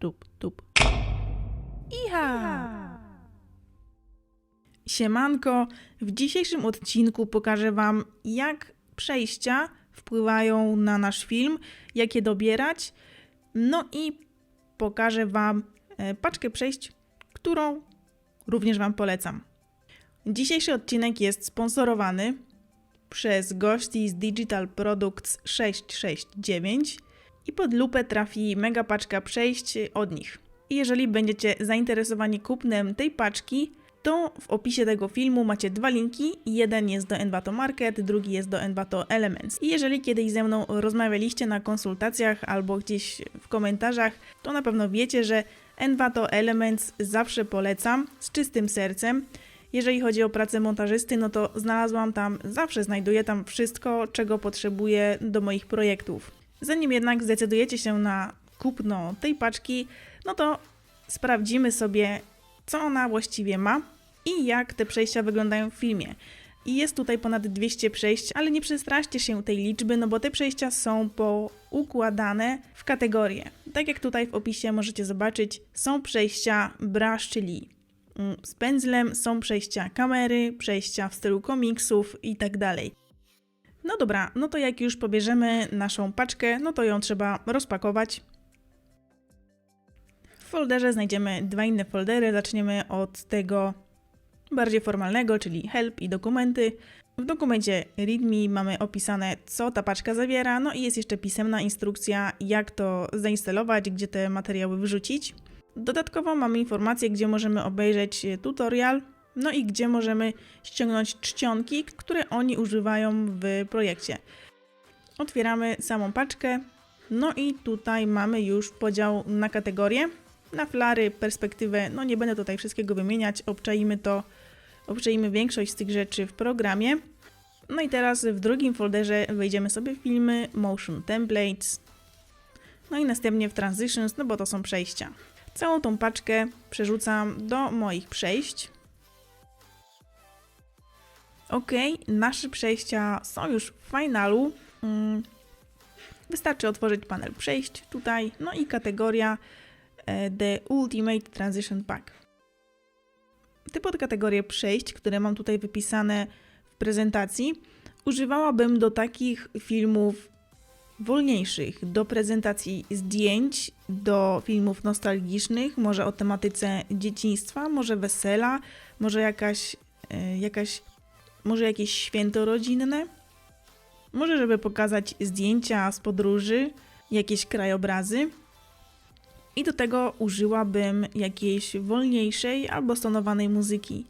tup, tup. Iha! Siemanko, w dzisiejszym odcinku pokażę Wam, jak przejścia wpływają na nasz film, jak je dobierać, no i pokażę Wam e, paczkę przejść, którą również Wam polecam. Dzisiejszy odcinek jest sponsorowany przez gości z Digital Products 669 i pod lupę trafi mega paczka przejść od nich. I jeżeli będziecie zainteresowani kupnem tej paczki, to w opisie tego filmu macie dwa linki. Jeden jest do Envato Market, drugi jest do Envato Elements. I jeżeli kiedyś ze mną rozmawialiście na konsultacjach albo gdzieś w komentarzach, to na pewno wiecie, że Envato Elements zawsze polecam z czystym sercem. Jeżeli chodzi o pracę montażysty, no to znalazłam tam, zawsze znajduję tam wszystko, czego potrzebuję do moich projektów. Zanim jednak zdecydujecie się na kupno tej paczki, no to sprawdzimy sobie, co ona właściwie ma i jak te przejścia wyglądają w filmie. I jest tutaj ponad 200 przejść, ale nie przestraszcie się tej liczby, no bo te przejścia są poukładane w kategorie. Tak jak tutaj w opisie możecie zobaczyć, są przejścia brush, czyli mm, z pędzlem, są przejścia kamery, przejścia w stylu komiksów i tak dalej. No dobra, no to jak już pobierzemy naszą paczkę, no to ją trzeba rozpakować. W folderze znajdziemy dwa inne foldery. Zaczniemy od tego bardziej formalnego, czyli help i dokumenty. W dokumencie README mamy opisane, co ta paczka zawiera, no i jest jeszcze pisemna instrukcja, jak to zainstalować, gdzie te materiały wyrzucić. Dodatkowo mamy informację, gdzie możemy obejrzeć tutorial, no i gdzie możemy ściągnąć czcionki, które oni używają w projekcie. Otwieramy samą paczkę, no i tutaj mamy już podział na kategorie. Na flary, perspektywę, no nie będę tutaj wszystkiego wymieniać, obczaimy to, obczaimy większość z tych rzeczy w programie. No i teraz w drugim folderze wejdziemy sobie filmy, motion templates, no i następnie w transitions, no bo to są przejścia. Całą tą paczkę przerzucam do moich przejść. Ok, nasze przejścia są już w finalu. Mm, Wystarczy otworzyć panel przejść tutaj, no i kategoria e, The Ultimate Transition Pack. Te podkategorie przejść, które mam tutaj wypisane w prezentacji, używałabym do takich filmów wolniejszych, do prezentacji zdjęć, do filmów nostalgicznych, może o tematyce dzieciństwa, może wesela, może jakaś, e, jakaś może jakieś święto rodzinne, może żeby pokazać zdjęcia z podróży, jakieś krajobrazy. I do tego użyłabym jakiejś wolniejszej albo stonowanej muzyki.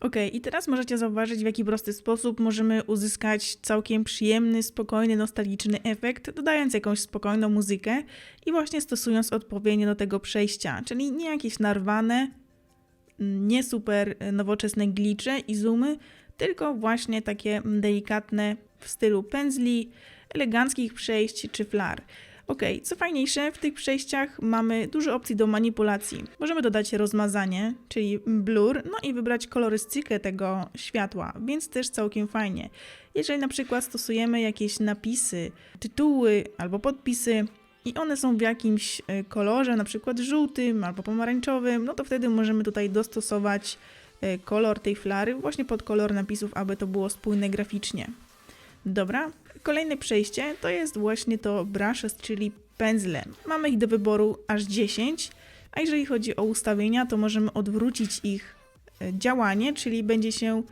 Ok, i teraz możecie zauważyć, w jaki prosty sposób możemy uzyskać całkiem przyjemny, spokojny, nostalgiczny efekt, dodając jakąś spokojną muzykę i właśnie stosując odpowiednio do tego przejścia, czyli nie jakieś narwane, nie super nowoczesne glicze i zoomy, tylko właśnie takie delikatne w stylu pędzli, eleganckich przejść czy flar. Ok, co fajniejsze, w tych przejściach mamy dużo opcji do manipulacji. Możemy dodać rozmazanie, czyli blur, no i wybrać kolorystykę tego światła, więc też całkiem fajnie. Jeżeli na przykład stosujemy jakieś napisy, tytuły albo podpisy, i one są w jakimś e, kolorze, na przykład żółtym albo pomarańczowym, no to wtedy możemy tutaj dostosować e, kolor tej flary właśnie pod kolor napisów, aby to było spójne graficznie. Dobra, kolejne przejście to jest właśnie to brushes, czyli pędzle. Mamy ich do wyboru aż 10, a jeżeli chodzi o ustawienia, to możemy odwrócić ich e, działanie, czyli będzie się.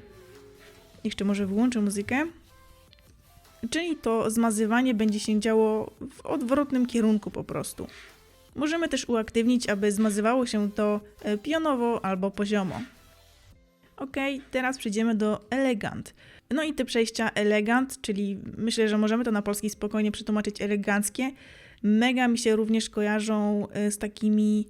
Jeszcze może wyłączę muzykę. Czyli to zmazywanie będzie się działo w odwrotnym kierunku po prostu. Możemy też uaktywnić, aby zmazywało się to e, pionowo albo poziomo. Ok, teraz przejdziemy do elegant. No i te przejścia elegant, czyli myślę, że możemy to na polski spokojnie przetłumaczyć eleganckie, mega mi się również kojarzą e, z takimi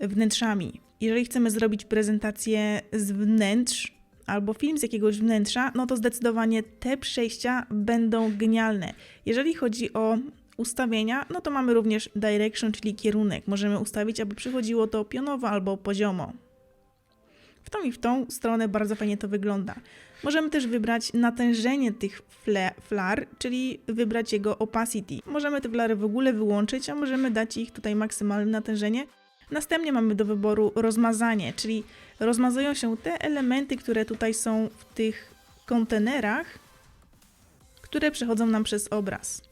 wnętrzami. Jeżeli chcemy zrobić prezentację z wnętrz, albo film z jakiegoś wnętrza, no to zdecydowanie te przejścia będą genialne. Jeżeli chodzi o ustawienia, no to mamy również direction, czyli kierunek. Możemy ustawić, aby przychodziło to pionowo albo poziomo. W tą i w tą stronę bardzo fajnie to wygląda. Możemy też wybrać natężenie tych fle, flar, czyli wybrać jego opacity. Możemy te flary w ogóle wyłączyć, a możemy dać ich tutaj maksymalne natężenie. Następnie mamy do wyboru rozmazanie, czyli rozmazują się te elementy, które tutaj są w tych kontenerach, które przechodzą nam przez obraz.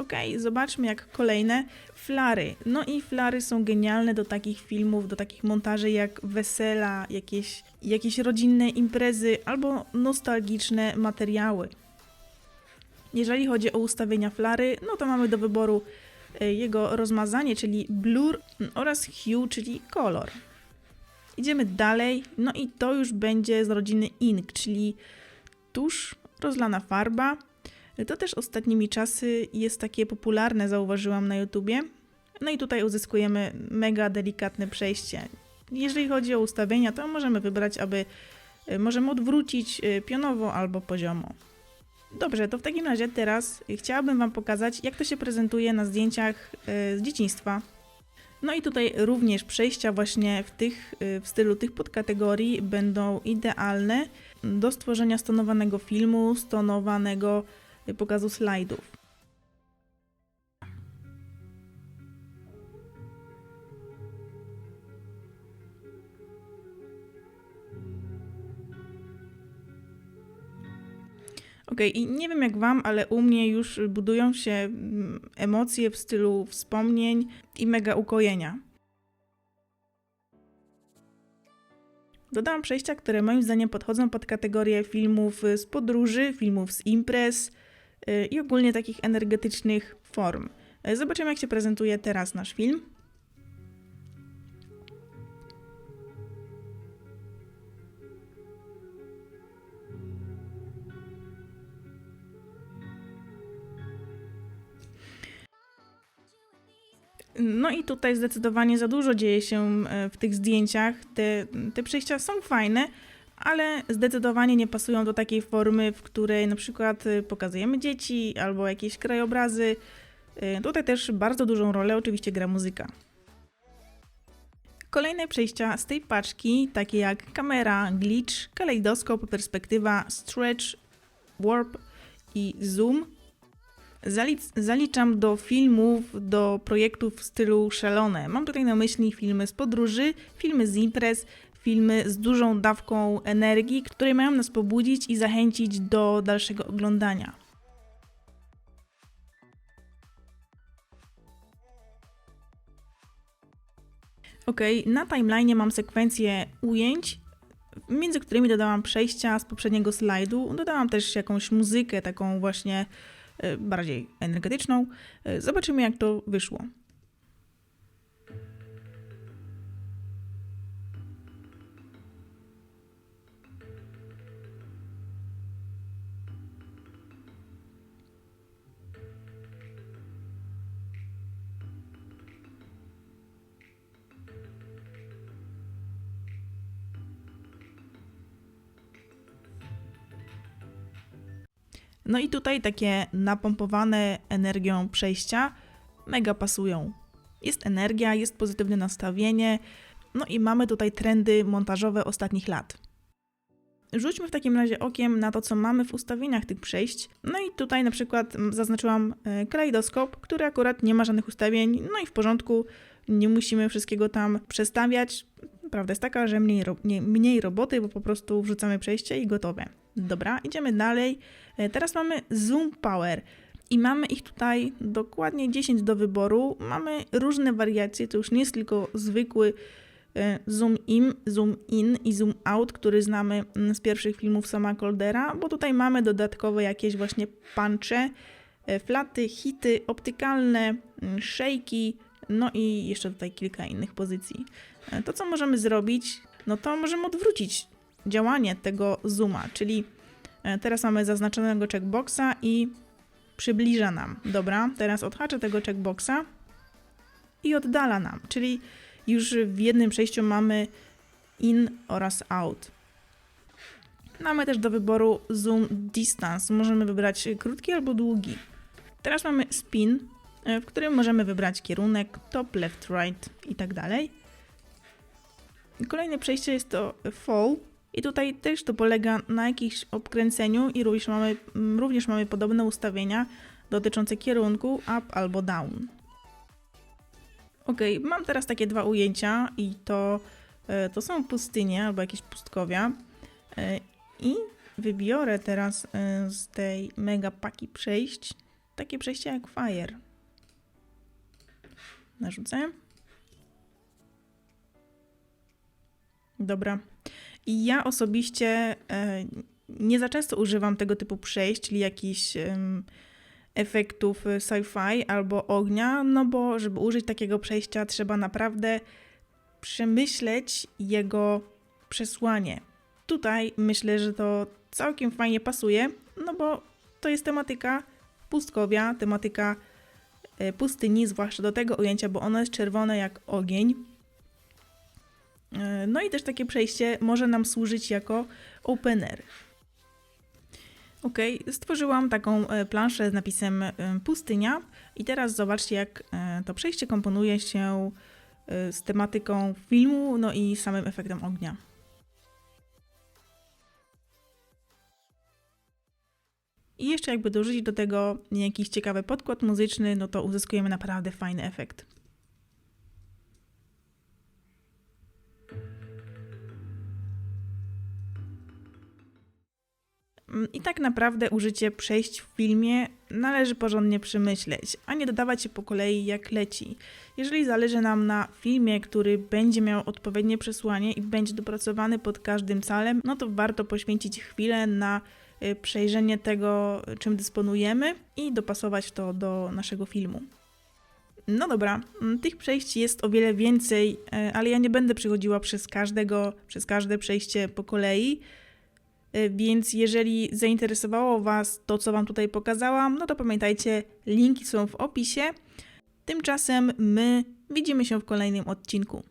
Ok, zobaczmy jak kolejne flary. No i flary są genialne do takich filmów, do takich montaży jak wesela, jakieś, jakieś rodzinne imprezy albo nostalgiczne materiały. Jeżeli chodzi o ustawienia flary, no to mamy do wyboru e, jego rozmazanie, czyli blur oraz hue, czyli kolor. Idziemy dalej, no i to już będzie z rodziny ink, czyli tusz, rozlana farba, to też ostatnimi czasy jest takie popularne, zauważyłam na YouTubie. No i tutaj uzyskujemy mega delikatne przejście. Jeżeli chodzi o ustawienia, to możemy wybrać, aby y, możemy odwrócić y, pionowo albo poziomo. Dobrze, to w takim razie teraz chciałabym Wam pokazać, jak to się prezentuje na zdjęciach y, z dzieciństwa. No i tutaj również przejścia właśnie w, tych, w stylu tych podkategorii będą idealne do stworzenia stonowanego filmu, stonowanego pokazu slajdów. Ok, i nie wiem jak Wam, ale u mnie już budują się mm, emocje w stylu wspomnień i mega ukojenia. Dodałam przejścia, które moim zdaniem podchodzą pod kategorię filmów z podróży, filmów z imprez, i ogólnie takich energetycznych form. E, zobaczymy, jak się prezentuje teraz nasz film. No i tutaj zdecydowanie za dużo dzieje się e, w tych zdjęciach. Te, te przejścia są fajne, ale zdecydowanie nie pasują do takiej formy, w której na przykład y, pokazujemy dzieci albo jakieś krajobrazy. Y, tutaj też bardzo dużą rolę oczywiście gra muzyka. Kolejne przejścia z tej paczki, takie jak kamera, glitch, kalejdoskop, perspektywa, stretch, warp i zoom, zaliczam do filmów, do projektów w stylu szalone. Mam tutaj na myśli filmy z podróży, filmy z imprez, filmy z dużą dawką energii, które mają nas pobudzić i zachęcić do dalszego oglądania. Ok, na timeline mam sekwencję ujęć, między którymi dodałam przejścia z poprzedniego slajdu. Dodałam też jakąś muzykę, taką właśnie e, bardziej energetyczną. E, zobaczymy, jak to wyszło. No i tutaj takie napompowane energią przejścia mega pasują. Jest energia, jest pozytywne nastawienie, no i mamy tutaj trendy montażowe ostatnich lat. Rzućmy w takim razie okiem na to, co mamy w ustawieniach tych przejść. No i tutaj na przykład zaznaczyłam e, kalejdoskop, który akurat nie ma żadnych ustawień, no i w porządku, nie musimy wszystkiego tam przestawiać. Prawda jest taka, że mniej, ro nie, mniej roboty, bo po prostu wrzucamy przejście i gotowe. Dobra, idziemy dalej. E, teraz mamy Zoom Power. I mamy ich tutaj dokładnie 10 do wyboru. Mamy różne wariacje, to już nie jest tylko zwykły e, zoom in, zoom in i zoom out, który znamy mm, z pierwszych filmów sama Coldera, bo tutaj mamy dodatkowe jakieś właśnie punche, e, flaty, hity, optykalne, mm, shake'i, no i jeszcze tutaj kilka innych pozycji. To co możemy zrobić, no to możemy odwrócić działanie tego zooma, czyli e, teraz mamy zaznaczonego checkboxa i przybliża nam. Dobra, teraz odhaczę tego checkboxa i oddala nam, czyli już w jednym przejściu mamy in oraz out. Mamy też do wyboru zoom distance. Możemy wybrać krótki albo długi. Teraz mamy spin, e, w którym możemy wybrać kierunek, top, left, right i tak dalej. Kolejne przejście jest to fall i tutaj też to polega na jakimś obkręceniu i również mamy, mm, również mamy podobne ustawienia dotyczące kierunku up albo down. Ok, mam teraz takie dwa ujęcia i to, e, to są pustynie albo jakieś pustkowia E, i wybiorę teraz e, z tej mega paki przejść takie przejście jak Fire. Narzucę. Dobra. I ja osobiście e, nie za często używam tego typu przejść, czyli jakichś efektów e, sci-fi albo ognia, no bo żeby użyć takiego przejścia trzeba naprawdę przemyśleć jego przesłanie. Tutaj myślę, że to całkiem fajnie pasuje, no bo to jest tematyka pustkowia, tematyka pustyni, zwłaszcza do tego ujęcia, bo ono jest czerwone jak ogień. E, No i też takie przejście może nam służyć jako opener. Ok, stworzyłam taką e, planszę z napisem e, pustynia i teraz zobaczcie jak e, to przejście komponuje się e, z tematyką filmu, no i samym efektem ognia. I jeszcze jakby dorzucić do tego jakiś ciekawy podkład muzyczny, no to uzyskujemy naprawdę fajny efekt. Mm, I tak naprawdę użycie przejść w filmie należy porządnie przemyśleć, a nie dodawać się po kolei jak leci. Jeżeli zależy nam na filmie, który będzie miał odpowiednie przesłanie i będzie dopracowany pod każdym calem, no to warto poświęcić chwilę na przejrzenie tego, czym dysponujemy i dopasować to do naszego filmu. No dobra, mm, tych przejść jest o wiele więcej, e, ale ja nie będę przechodziła przez każdego, przez każde przejście po kolei. E, Więc jeżeli zainteresowało Was to, co Wam tutaj pokazałam, no to pamiętajcie, linki są w opisie. Tymczasem my widzimy się w kolejnym odcinku.